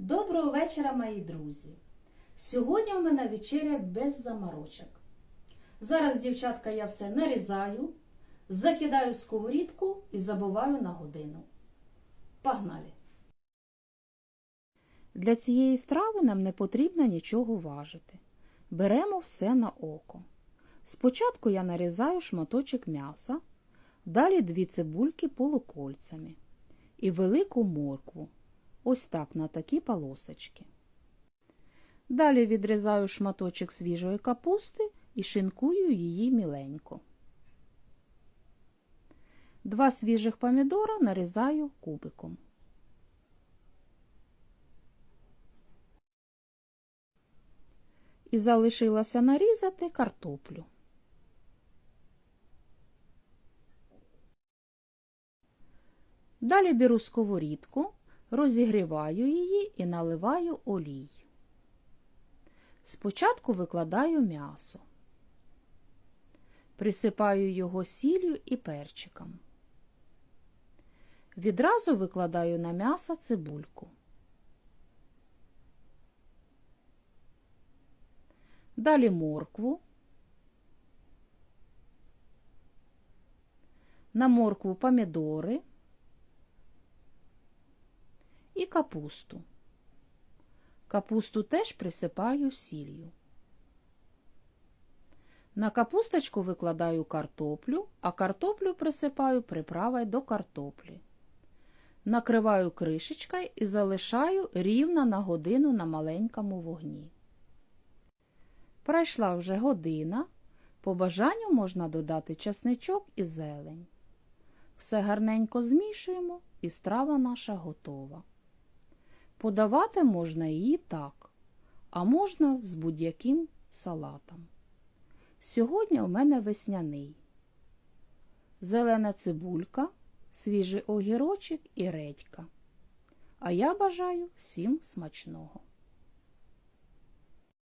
Доброго вечора, мої друзі! Сьогодні у мене вечеря без заморочок. Зараз, дівчатка, я все нарізаю, закидаю в сковорідку і забиваю на годину. Погнали! Для цієї страви нам не потрібно нічого важити. Беремо все на око. Спочатку я нарізаю шматочок м'яса, далі дві цибульки полукольцями і велику моркву. Ось так на такі полосочки. Далі відрізаю шматочок свіжої капусти і шинкую її міленько. Два свіжих помідора нарізаю кубиком. І залишилося нарізати картоплю. Далі беру сковорідку, розігріваю її і наливаю олій. Спочатку викладаю м'ясо, присипаю його сіллю і перчиком. Відразу викладаю на м'ясо цибульку. Далі моркву. На моркву помідори капусту. Капусту теж присипаю сіллю. На капусточку викладаю картоплю, а картоплю присипаю приправою до картоплі. Накриваю кришечкою і залишаю рівно на годину на маленькому вогні. Пройшла вже година. По бажанню можна додати часничок і зелень. Все гарненько змішуємо і страва наша готова. Подавати можна її так, а можна з будь-яким салатом. Сьогодні у мене весняний. Зелена цибулька, свіжий огірочок і редька. А я бажаю всім смачного.